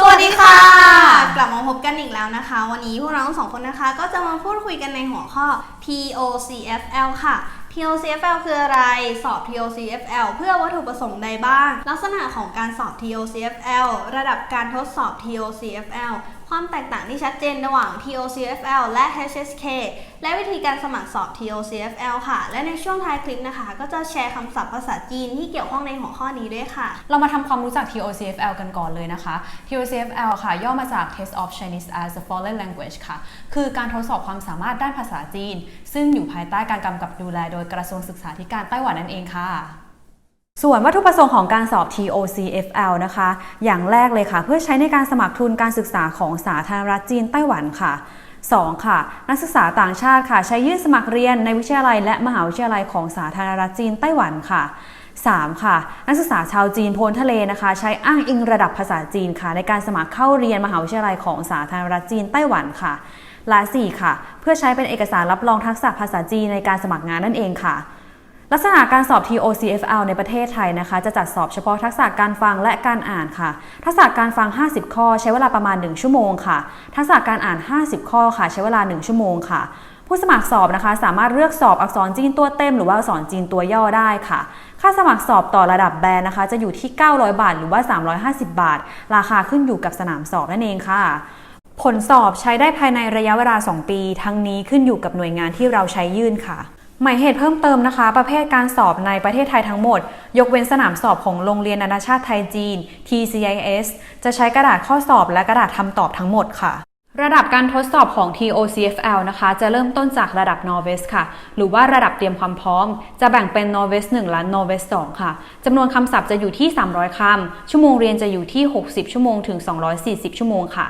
สวัสดีค่ะ กลับมาพบกันอีกแล้วนะคะ วันนี้พวกเราทั้งสองคนนะคะ ก็จะมาพูดคุยกันในหัวข้อ TOCFL ค่ะ TOCFL คืออะไร สอบ TOCFL เพื่อวัตถุประสงค์ใดบ้าง ลักษณะของการสอบ TOCFL ระดับการทดสอบ TOCFL ความแตกต่างที่ชัดเจนระหว่าง TOCFL และ HSK และวิธีการสมัครสอบ TOCFL ค่ะ และในช่วงท้ายคลิปนะคะ ก็จะแชร์คำศัพท์ภาษาจีนที่เกี่ยวข้องในหัวข้อนี้ด้วยค่ะ เรามาทำความรู้จัก TOCFL กันก่อนเลยนะคะ TOCFL ค่ะ ย่อมาจาก Test of Chinese as a Foreign Language ค่ะ คือการทดสอบความสามารถด้านภาษาจีน ซึ่งอยู่ภายใต้การกำกับดูแลโดยกระทรวงศึกษาธิการไต้หวันนั่นเองค่ะ ส่วนวัตถุประสงค์ของการสอบ TOCFL นะคะ อย่างแรกเลยค่ะ เพื่อใช้ในการสมัครทุนการศึกษาของสาธารณรัฐจีนไต้หวันค่ะ 2. ค่ะ นักศึกษาต่างชาติค่ะ ใช้ยื่นสมัครเรียนในวิทยาลัย และมหาวิทยาลัยของสาธารณรัฐจีนไต้หวันค่ะ 3. ค่ะ นักศึกษาชาวจีนโพ้นทะเลนะคะ ใช้อ้างอิงระดับภาษาจีนค่ะ ในการสมัครเข้าเรียนมหาวิทยาลัยของสาธารณรัฐจีนไต้หวันค่ะและ 4. ค่ะ เพื่อใช้เป็นเอกสารรับรองทักษะภาษาจีนในการสมัครงานนั่นเองค่ะ ลักษณะการสอบ TOCFL ในประเทศไทยนะคะ จะจัดสอบเฉพาะทักษะการฟังและการอ่านค่ะ ทักษะการฟัง 50 ข้อใช้เวลาประมาณ 1 ชั่วโมงค่ะ ทักษะการอ่าน 50 ข้อค่ะ ใช้เวลา 1 ชั่วโมงค่ะ ผู้สมัครสอบนะคะ สามารถเลือกสอบอักษรจีนตัวเต็ม หรือว่าอักษรจีนตัวย่อได้ค่ะ ค่าสมัครสอบต่อระดับแบนนะคะ จะอยู่ที่ 900 บาท หรือว่า 350 บาท ราคาขึ้นอยู่กับสนามสอบนั่นเองค่ะผลสอบใช้ได้ภายในระยะเวลา 2 ปี ทั้งนี้ขึ้นอยู่กับหน่วยงานที่เราใช้ยื่นค่ะ หมายเหตุเพิ่มเติมนะคะ ประเภทการสอบในประเทศไทยทั้งหมด ยกเว้นสนามสอบของโรงเรียนนานาชาติไทยจีน TCIS จะใช้กระดาษข้อสอบและกระดาษคำตอบทั้งหมดค่ะ ระดับการทดสอบของ TOCFL นะคะ จะเริ่มต้นจากระดับ Novice ค่ะ หรือว่าระดับเตรียมความพร้อม จะแบ่งเป็น Novice 1 และ Novice 2 ค่ะจำนวนคำศัพท์จะอยู่ที่ 300คำชั่วโมงเรียนจะอยู่ที่ 60 ชั่วโมงถึง 240 ชั่วโมงค่ะ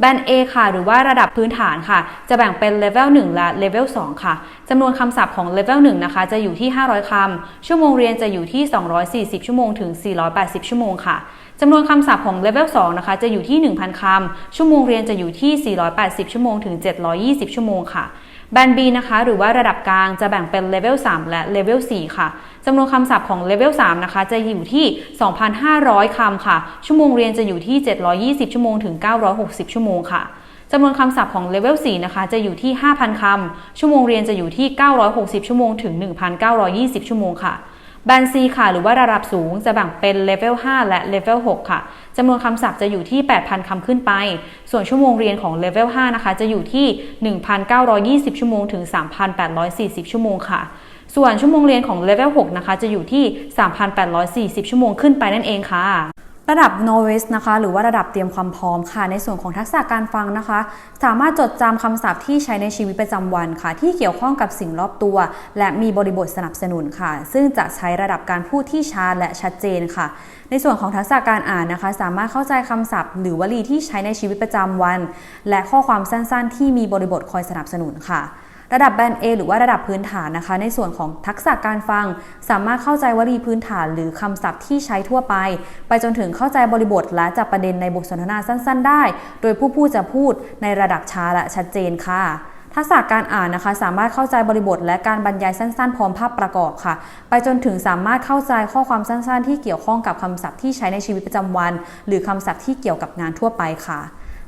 แบน A ค่ะ หรือว่าระดับพื้นฐานค่ะ จะแบ่งเป็น Level 1 และ Level 2 ค่ะจำนวนคำศัพท์ของ Level 1 นะคะ จะอยู่ที่ 500 คำ ชั่วโมงเรียนจะอยู่ที่ 240 ชั่วโมงถึง 480 ชั่วโมงค่ะจำนวนคำศัพท์ของ Level 2 นะคะ จะอยู่ที่ 1,000 คำ ชั่วโมงเรียนจะอยู่ที่ 480 ชั่วโมงถึง 720 ชั่วโมงค่ะ แบน B นะคะ หรือว่าระดับกลางจะแบ่งเป็นเลเวล3และเลเวล4ค่ะจำนวนคำศัพท์ของเลเวล3นะคะ จะอยู่ที่ 2,500 คำค่ะ ชั่วโมงเรียนจะอยู่ที่ 720 ชั่วโมงถึง 960 ชั่วโมงค่ะจำนวนคำศัพท์ของเลเวล4นะคะ จะอยู่ที่ 5,000 คำ ชั่วโมงเรียนจะอยู่ที่ 960 ชั่วโมงถึง 1,920 ชั่วโมงค่ะ บน C ค่ะ หรือว่าระดับสูงจะแบ่งเป็นเลเวล5และเลเวล6ค่ะจำนวนคำศัพท์จะอยู่ที่ 8,000 คำขึ้นไป ส่วนชั่วโมงเรียนของเลเวล5นะคะ จะอยู่ที่ 1,920 ชั่วโมงถึง 3,840 ชั่วโมงค่ะส่วนชั่วโมงเรียนของเลเวล6นะคะ จะอยู่ที่ 3,840 ชั่วโมงขึ้นไปนั่นเองค่ะ ระดับ Novice นะคะ หรือว่าระดับเตรียมความพร้อมค่ะ ในส่วนของทักษะการฟังนะคะ สามารถจดจำคำศัพท์ที่ใช้ในชีวิตประจำวันค่ะ ที่เกี่ยวข้องกับสิ่งรอบตัว และมีบริบทสนับสนุนค่ะ ซึ่งจะใช้ระดับการพูดที่ชัดและชัดเจนค่ะ ในส่วนของทักษะการอ่านนะคะ สามารถเข้าใจคำศัพท์ หรือวลีที่ใช้ในชีวิตประจำวัน และข้อความสั้นๆ ที่มีบริบทคอยสนับสนุนค่ะ ระดับแบน A หรือว่าระดับพื้นฐานนะคะ ในส่วนของทักษะการฟัง สามารถเข้าใจวลีพื้นฐานหรือคำศัพท์ที่ใช้ทั่วไป ไปจนถึงเข้าใจบริบทและจับประเด็นในบทสนทนาสั้น ๆ ได้ โดยผู้พูดจะพูดในระดับช้าและชัดเจนค่ะทักษะการอ่านนะคะสามารถเข้าใจบริบทและการบรรยายสั้นๆ พร้อมภาพประกอบค่ะ ไปจนถึงสามารถเข้าใจข้อความสั้นๆ ที่เกี่ยวข้องกับคำศัพท์ที่ใช้ในชีวิตประจำวัน หรือคำศัพท์ที่เกี่ยวกับงานทั่วไปค่ะ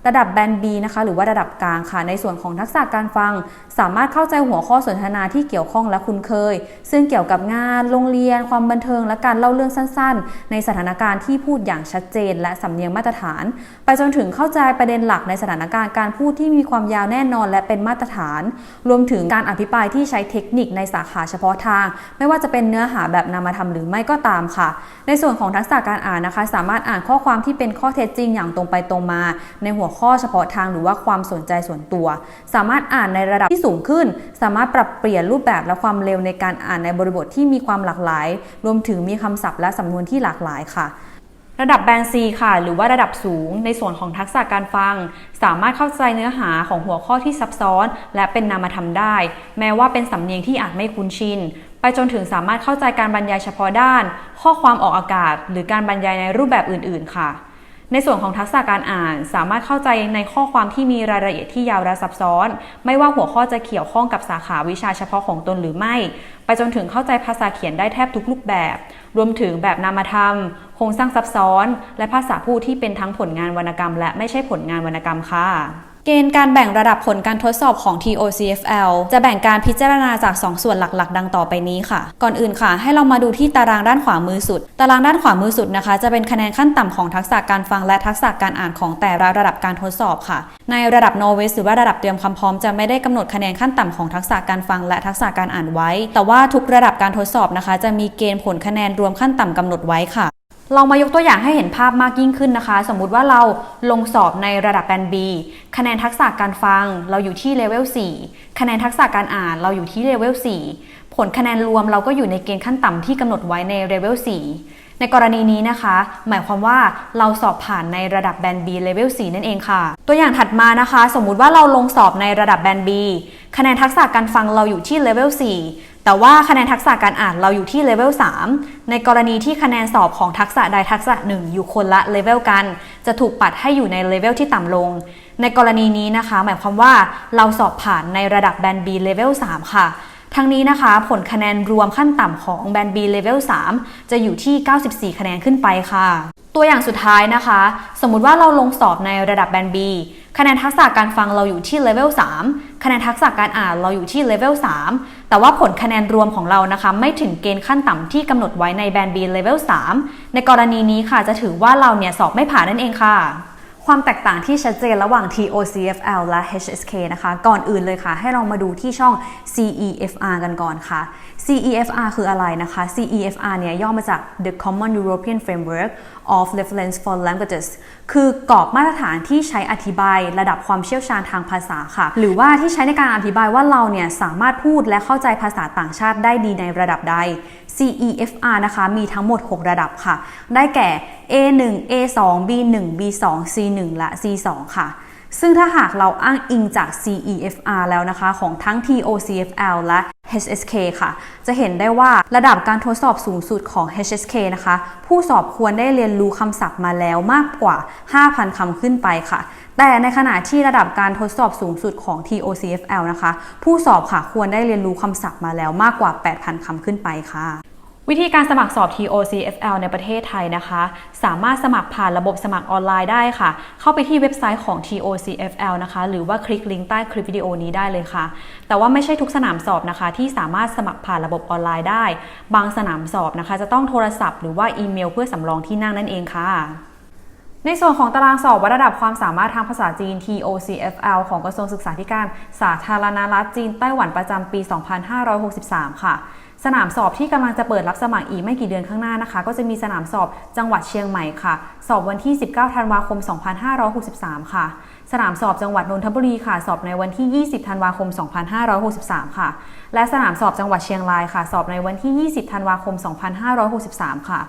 ระดับแบนด์ B นะคะ หรือว่าระดับกลางค่ะ ในส่วนของทักษะการฟัง สามารถเข้าใจหัวข้อสนทนาที่เกี่ยวข้องและคุ้นเคย ซึ่งเกี่ยวกับงาน โรงเรียน ความบันเทิง และการเล่าเรื่องสั้นๆ ในสถานการณ์ที่พูดอย่างชัดเจน และสำเนียงมาตรฐาน ไปจนถึงเข้าใจประเด็นหลักในสถานการณ์การพูดที่มีความยาวแน่นอน และเป็นมาตรฐาน รวมถึงการอภิปรายที่ใช้เทคนิคในสาขาเฉพาะทาง ไม่ว่าจะเป็นเนื้อหาแบบนามธรรมหรือไม่ก็ตามค่ะ ในส่วนของทักษะการอ่านนะคะ สามารถอ่านข้อความที่เป็นข้อเท็จจริงอย่างตรงไปตรงมา ในหัวข้อเฉพาะทางหรือว่าความสนใจส่วนตัว สามารถอ่านในระดับที่สูงขึ้น สามารถปรับเปลี่ยนรูปแบบและความเร็วในการอ่านในบริบทที่มีความหลากหลาย รวมถึงมีคำศัพท์และสำนวนที่หลากหลายค่ะระดับแบนซีค่ะ หรือว่าระดับสูง ในส่วนของทักษะการฟัง สามารถเข้าใจเนื้อหาของหัวข้อที่ซับซ้อน และเป็นนามธรรมได้ แม้ว่าเป็นสำเนียงที่อาจไม่คุ้นชิน ไปจนถึงสามารถเข้าใจการบรรยายเฉพาะด้าน ข้อความออกอากาศ หรือการบรรยายในรูปแบบอื่น ๆ ค่ะ ในส่วนของทักษะการอ่านสามารถเข้าใจในข้อความที่มีรายละเอียดที่ยาวและซับซ้อน ไม่ว่าหัวข้อจะเกี่ยวข้องกับสาขาวิชาเฉพาะของตนหรือไม่ ไปจนถึงเข้าใจภาษาเขียนได้แทบทุกรูปแบบ รวมถึงแบบนามธรรม โครงสร้างซับซ้อน และภาษาพูดที่เป็นทั้งผลงานวรรณกรรม และไม่ใช่ผลงานวรรณกรรมค่ะ เกณฑ์การแบ่งระดับผลการทดสอบของ TOCFL จะแบ่งการพิจารณาจาก 2 ส่วนหลักๆ ดังต่อไปนี้ค่ะ ก่อนอื่นค่ะ ให้เรามาดูที่ตารางด้านขวามือสุด ตารางด้านขวามือสุดนะคะ จะเป็นคะแนนขั้นต่ำของทักษะการฟังและทักษะการอ่านของแต่ละระดับการทดสอบค่ะ ในระดับ Novice หรือว่าระดับเตรียมความพร้อมจะไม่ได้กำหนดคะแนนขั้นต่ำของทักษะการฟังและทักษะการอ่านไว้ แต่ว่าทุกระดับการทดสอบนะคะ จะมีเกณฑ์ผลคะแนนรวมขั้นต่ำกำหนดไว้ค่ะ เรามายกตัวอย่างให้เห็นภาพมากยิ่งขึ้นนะคะ สมมุติว่าเราลงสอบในระดับแบน B คะแนนทักษะการฟังเราอยู่ที่เลเวล4คะแนนทักษะการอ่านเราอยู่ที่เลเวล4ผลคะแนนรวมเราก็อยู่ในเกณฑ์ขั้นต่ำที่กำหนดไว้ในเลเวล4 ในกรณีนี้นะคะ หมายความว่าเราสอบผ่านในระดับแบน B เลเวล4นั่นเองค่ะ ตัวอย่างถัดมานะคะ สมมุติว่าเราลงสอบในระดับแบน B คะแนนทักษะการฟังเราอยู่ที่เลเวล4แต่ว่าคะแนนทักษะการอ่านเราอยู่ที่เลเวล3ในกรณีที่คะแนนสอบของทักษะใดทักษะหนึ่งอยู่คนละเลเวลกัน จะถูกปัดให้อยู่ในเลเวลที่ต่ำลง ในกรณีนี้นะคะ หมายความว่าเราสอบผ่านในระดับแบน B เลเวล3ค่ะ ทั้งนี้นะคะ ผลคะแนนรวมขั้นต่ำของแบนด์ B Level 3 จะอยู่ที่ 94 คะแนนขึ้นไปค่ะ ตัวอย่างสุดท้ายนะคะ สมมุติว่าเราลงสอบในระดับแบนด์ B คะแนนทักษะการฟังเราอยู่ที่ Level 3คะแนนทักษะการอ่านเราอยู่ที่ Level 3แต่ว่าผลคะแนนรวมของเรานะคะ ไม่ถึงเกณฑ์ขั้นต่ำที่กำหนดไว้ในแบนด์ B Level 3ในกรณีนี้ค่ะจะถือว่าเราเนี่ยสอบไม่ผ่านนั่นเองค่ะ ความแตกต่างที่ชัดเจนระหว่าง TOCFL และ HSK นะคะ ก่อนอื่นเลยค่ะ ให้เรามาดูที่ช่อง CEFR กันก่อนค่ะ CEFR คืออะไรนะคะ CEFR เนี่ยย่อมาจาก The Common European Framework of Reference for Languages คือกรอบมาตรฐานที่ใช้อธิบายระดับความเชี่ยวชาญทางภาษาค่ะ หรือว่าที่ใช้ในการอธิบายว่าเราเนี่ยสามารถพูดและเข้าใจภาษาต่างชาติได้ดีในระดับใด CEFR นะคะมีทั้งหมด 6 ระดับค่ะ ได้แก่ A1 A2 B1 B2 C1 และ C2 ค่ะ ซึ่งถ้าหากเราอ้างอิงจาก CEFR แล้วนะคะ ของทั้ง TOCFL และ HSK ค่ะ จะเห็นได้ว่าระดับการทดสอบสูงสุดของ HSK นะคะ ผู้สอบควรได้เรียนรู้คำศัพท์มาแล้วมากกว่า 5,000 คำขึ้นไปค่ะ แต่ในขณะที่ระดับการทดสอบสูงสุดของ TOCFL นะคะ ผู้สอบค่ะควรได้เรียนรู้คำศัพท์มาแล้วมากกว่า 8,000 คำขึ้นไปค่ะ วิธีการสมัครสอบ TOCFL ในประเทศไทยนะคะ สามารถสมัครผ่านระบบสมัครออนไลน์ได้ค่ะ เข้าไปที่เว็บไซต์ของ TOCFL นะคะ หรือว่าคลิกลิงก์ใต้คลิปวิดีโอนี้ได้เลยค่ะ แต่ว่าไม่ใช่ทุกสนามสอบนะคะ ที่สามารถสมัครผ่านระบบออนไลน์ได้ บางสนามสอบนะคะ จะต้องโทรศัพท์หรือว่าอีเมล เพื่อสำรองที่นั่งนั่นเองค่ะในส่วนของตารางสอบวัดระดับความสามารถทางภาษาจีน TOCFL ของกระทรวงศึกษาธิการ สาธารณรัฐจีนไต้หวันประจำปี 2563 ค่ะ สนามสอบที่กำลังจะเปิดรับสมัครอีกไม่กี่เดือนข้างหน้านะคะ ก็จะมีสนามสอบจังหวัดเชียงใหม่ค่ะ สอบวันที่ 19 ธันวาคม 2563 ค่ะ สนามสอบจังหวัดนนทบุรีค่ะ สอบในวันที่ 20 ธันวาคม 2563 ค่ะ และสนามสอบจังหวัดเชียงรายค่ะ สอบในวันที่ 20 ธันวาคม 2563 ค่ะ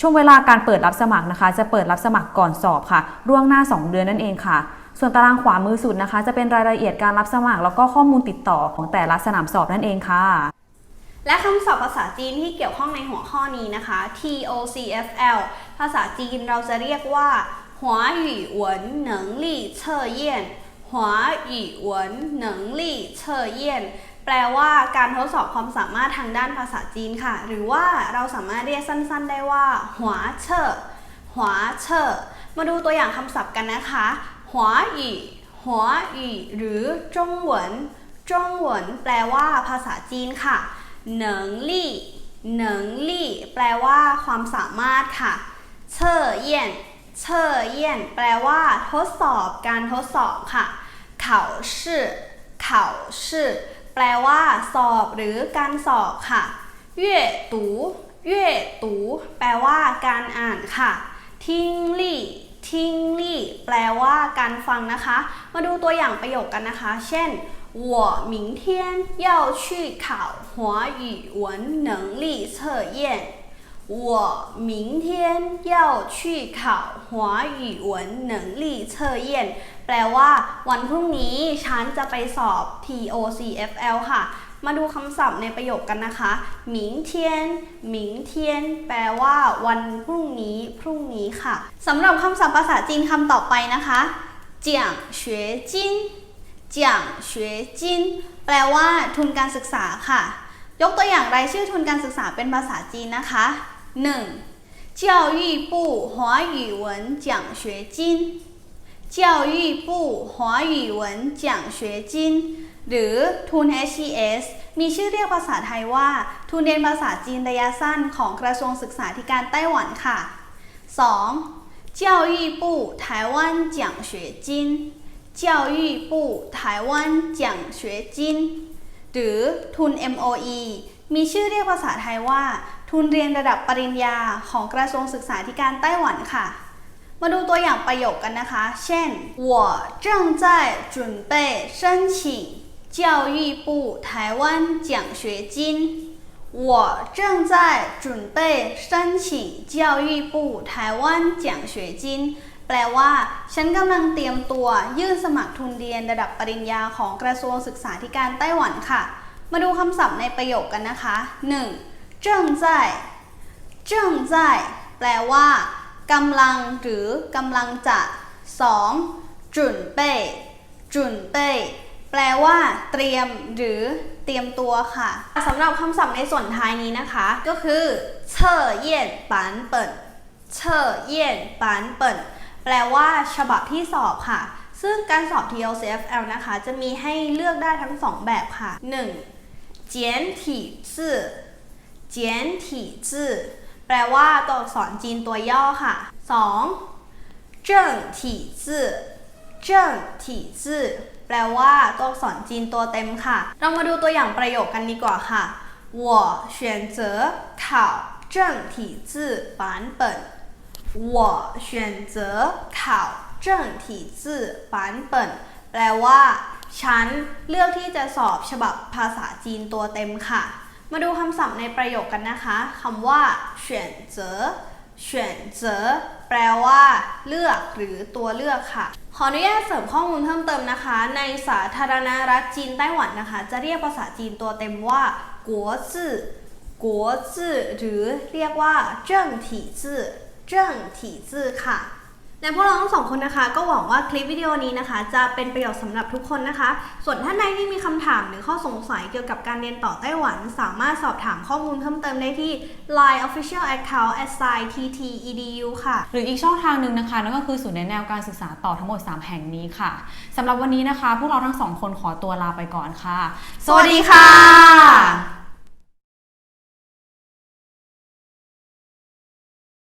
ช่วงเวลาการเปิดรับสมัครนะคะ จะเปิดรับสมัครก่อนสอบค่ะล่วงหน้า 2 เดือนนั่นเองค่ะ ส่วนตารางขวามือสุดนะคะ จะเป็นรายละเอียดการรับสมัคร แล้วก็ข้อมูลติดต่อของแต่ละสนามสอบนั่นเองค่ะ และคำศัพท์ภาษาจีนที่เกี่ยวข้องในหัวข้อนี้นะคะ TOCFL ภาษาจีนเราจะเรียกว่าหัวหยู่หวนเหนิงลี่เชอเยี่ยนหัวหยู่หวนเหนิงลี่เชอเยี่ยนแปลว่าการทดสอบความสามารถทางด้านภาษาจีนค่ะ หรือว่าเราสามารถเรียกสั้นๆ ได้ว่าหัวเชอหัวเชอมาดูตัวอย่างคำศัพท์กันนะคะหัวหยหัวหยหรือจงหวนจงหวนแปลว่าภาษาจีนค่ะ เหนิงลี่เหนิงลี่แปลว่าความสามารถค่ะเชอเยี่ยนเชอเยี่ยนแปลว่า ทดสอบการทดสอบค่ะเขาชื่อเขาชื่อแปลว่า สอบหรือการสอบค่ะเย่ตูเย่ตูแปลว่า การอ่านค่ะ ทิงลี่ทิงลี่แปลว่าการฟังนะคะ มาดูตัวอย่างประโยคกันนะคะ เช่น 我明天要去考华语文能力测验。我明天要去考华语文能力测验แปลว่า วันพรุ่งนี้ฉันจะไปสอบ TOCFL ค่ะ มาดูคำศัพท์ในประโยคกันนะคะหมิงเทียนหมิงเทียน แปลว่า วันพรุ่งนี้ พรุ่งนี้ค่ะสำหรับคำศัพท์ภาษาจีนคำต่อไปนะคะเจียงเฉวยจิน เจียงเฉวยจิน แปลว่า ทุนการศึกษาค่ะ ยกตัวอย่างรายชื่อทุนการศึกษาเป็นภาษาจีนนะคะ 1. 教育部华语文奖学金教育部华语文奖学金หรือทุน HES มีชื่อเรียกภาษาไทยว่า ทุนเรียนภาษาจีนระยะสั้นของกระทรวงศึกษาธิการไต้หวันค่ะ 2. 教育部台湾奖学金 教育部台湾奖学金หรือทุน MOE มีชื่อเรียกภาษาไทยว่า ทุนเรียนระดับปริญญาของกระทรวงศึกษาธิการไต้หวันค่ะ มาดูตัวอย่างประโยคกันนะคะ เช่น我正在准备申请教育部台湾奖学金我正在准备申请教育部台湾奖学金 แปลว่า ฉันกำลังเตรียมตัวยื่นสมัครทุนเรียนระดับปริญญาของกระทรวงศึกษาธิการไต้หวันค่ะ มาดูคำศัพท์ในประโยคกันนะคะ 1. เจิ้งใจเจิ้งใจแปลว่ากำลังหรือกำลังจะ 2. จุนเป้จุนเป้แปลว่า เตรียมหรือเตรียมตัวค่ะสำหรับคำศัพท์ในส่วนท้ายนี้นะคะ ก็คือเชอเย่ยนปันเปิ่นเชอเย่ยนปันเปิ่น แปลว่า ฉบับที่สอบค่ะ ซึ่งการสอบ TLCFL นะคะ จะมีให้เลือกได้ทั้งสองแบบค่ะ 1. เจียนถี่ซื่อ เจียนถี่จื่อแปลว่าตัวอักษรจีนตัวย่อค่ะ 2. เจิ้งถี่จื่อเจิ้งถี่จื่อแปลว่าตัวอักษรจีนตัวเต็มค่ะ เรามาดูตัวอย่างประโยคกันดีกว่าค่ะ我选择考正体字版本 我选择考正体字版本แปลว่า ฉันเลือกที่จะสอบฉบับภาษาจีนตัวเต็มค่ะ มาดูคำศัพท์ในประโยคกันนะคะคำว่า选择选择แปลว่า เลือกหรือตัวเลือกค่ะ ขออนุญาตเสริมข้อมูลเพิ่มเติมนะคะ ในสาธารณรัฐจีนไต้หวันนะคะ จะเรียกภาษาจีนตัวเต็มว่ากัวจื่อกัวจื่อหรือเรียกว่าเจิ้งถี่จื่อ เจิ้งถี่จื่อค่ะและพวกเราทั้งสองคนนะคะ ก็หวังว่าคลิปวิดีโอนี้นะคะ จะเป็นประโยชน์สำหรับทุกคนนะคะ ส่วนท่านใดที่มีคำถามหรือข้อสงสัยเกี่ยวกับการเรียนต่อไต้หวัน สามารถสอบถามข้อมูลเพิ่มเติมได้ที่ Line Official Account s i t t e d u ค่ะ หรืออีกช่องทางหนึ่งนะคะ นั่นก็คือศูนย์แนะแนวการศึกษาต่อทั้งหมด 3 แห่งนี้ค่ะสำหรับวันนี้นะคะ พวกเราทั้งสองคนขอตัวลาไปก่อนค่ะ สวัสดีค่ะ